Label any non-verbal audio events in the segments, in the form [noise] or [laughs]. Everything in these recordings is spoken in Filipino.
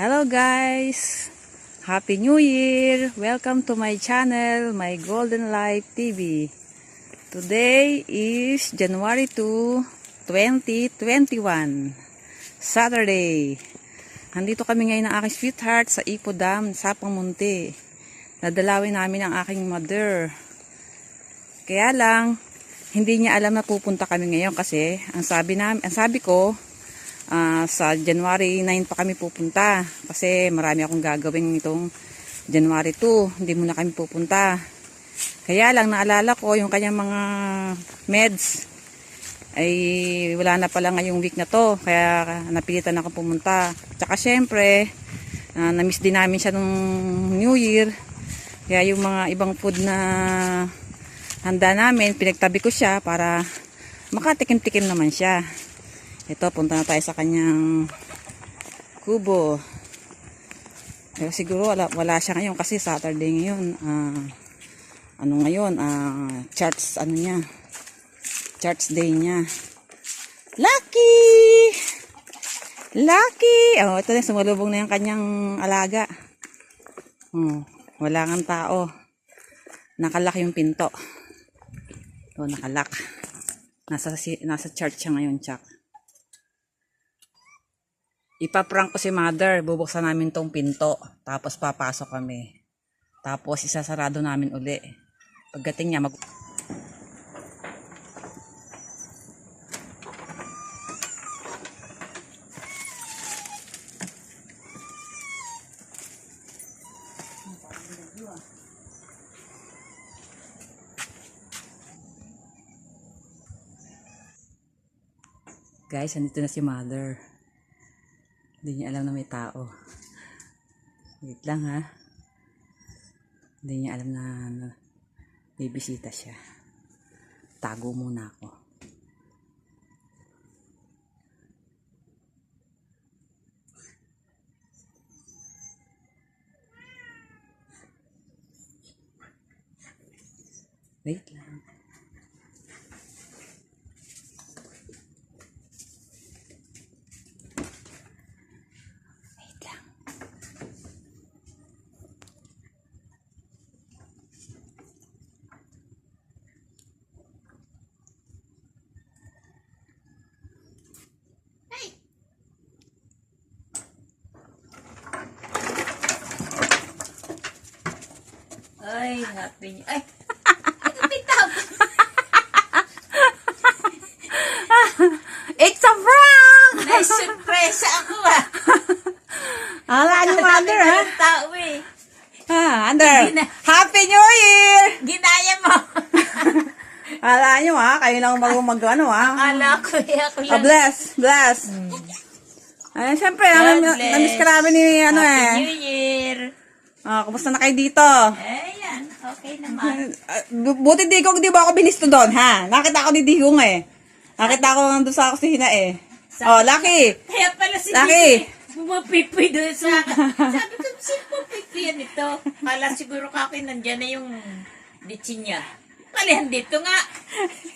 Hello guys! Happy New Year! Welcome to my channel, my Golden Life TV. Today is January 2, 2021. Saturday. Nandito kami ngayon ng aking sweetheart sa Ipo Dam, Sapang Munti. Nadalawin namin ang aking mother. Kaya lang, hindi niya alam na pupunta kami ngayon kasi ang sabi namin, ang sabi ko, Ah, sa January 9 pa kami pupunta kasi marami akong gagawin itong January 2 hindi muna kami pupunta. Kaya lang naalala ko yung kanyang mga meds. Ay wala na pala ngayong week na to kaya napilitan ako pumunta. Tsaka syempre ah, na-miss din namin siya nung New Year. Kaya yung mga ibang food na handa namin pinagtabi ko siya para makatikim-tikim naman siya ito, punta na tayo sa kanyang kubo. Pero siguro wala, wala siya ngayon kasi Saturday ngayon. Ah, ano ngayon? Ah, charts, ano niya? Charts day niya. Lucky! Lucky! Oh, ito na, sumalubong na yung kanyang alaga. Oh, wala nga tao. Nakalak yung pinto. Ito, nakalak. Nasa, nasa chart siya ngayon, Chuck. Ipaprank ko si mother. Bubuksan namin tong pinto. Tapos papasok kami. Tapos isasarado namin uli. Pagdating niya, mag... Guys, andito na si mother. Hindi niya alam na may tao. Wait lang ha. Hindi niya alam na, na may bisita siya. Tago muna ako. Wait lang. Ay, happy. Ay! Bitaw! It's a prank! May surpresa ako ah! [laughs] Ala niyo mother ha? Ang tao eh. Ha, Ander. Gina- Happy New Year! Ginaya mo! [laughs] Ala niyo ha, kayo lang mag mag ano ha. Akala ko eh, ako Ah, lang. bless, bless. Ay, syempre, God bless. namiss ka namin ni ano Happy eh. New Year! Ah, kumusta na kayo dito? Ayan, okay naman. [laughs] Ah, bu- Buti di ko, di ba ako binisto doon, ha? Nakita ko ni Digong eh. Nakita ko nandun sa kusina eh. Oh, Lucky! Kaya pala si Laki. Didi, Pumapipoy doon sa akin. [laughs] Sabi ko, sino pumapipoy yan ito? Kala siguro ka akin nandyan na yung ditsin niya. Palihan dito nga.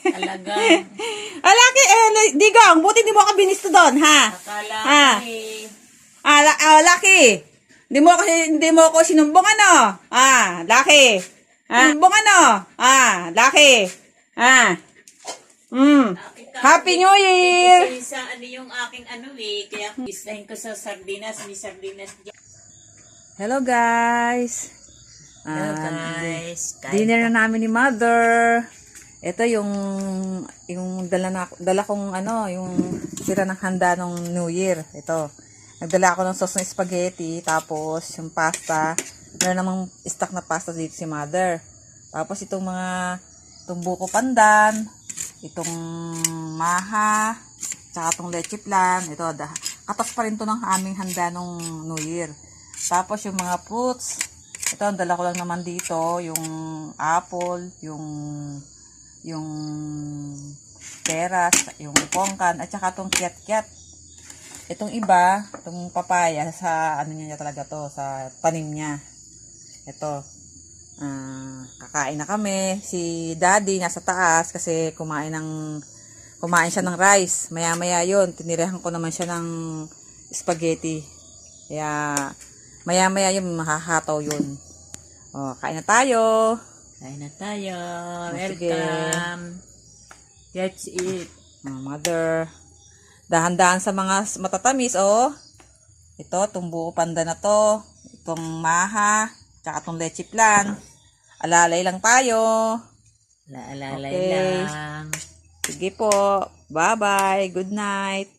Talagang. [laughs] Ah, Lucky, eh, Digong, buti di mo ako binisto doon, ha? Akala Ah. ko eh. Ah, la- ah, Lucky. Hindi mo ako, hindi mo ako sinumbong ano? Ah, Lucky. Ah, sinumbong ano? Ah, Lucky. Ah. Mm. Happy New Year! Isa, ano yung aking ano eh. Kaya islahin ko sa sardinas. May sardinas dyan. Hello guys. Hello Ah, guys. Kain Dinner na namin ni Mother. Ito yung yung dala na dala kong ano, yung tira ng handa ng New Year. Ito. Nagdala ako ng sauce ng spaghetti, tapos yung pasta. Meron namang stock na pasta dito si Mother. Tapos itong mga itong buko pandan, itong maha, tsaka itong leche plan. Ito, da, katas pa rin to ng aming handa nung New Year. Tapos yung mga fruits, ito, ang dala ko lang naman dito, yung apple, yung yung peras, yung pongkan, at saka itong kiat-kiat. Itong iba, itong papaya, sa ano niya talaga to, sa tanim niya. Ito, ah, kakain na kami. Si daddy nasa taas kasi kumain ng kumain siya ng rice. Maya-maya yon tinirahan ko naman siya ng spaghetti. Kaya, maya-maya yung mahahataw yun. O, kain na tayo. Kain na tayo. sige. Welcome. That's it. Oh, mother. Dahan-dahan sa mga matatamis, oh. Ito, itong buo panda na to. Itong maha. Tsaka itong leche plan. Alalay lang tayo. Laalalay Okay. lang. Sige po. Bye-bye. Good night.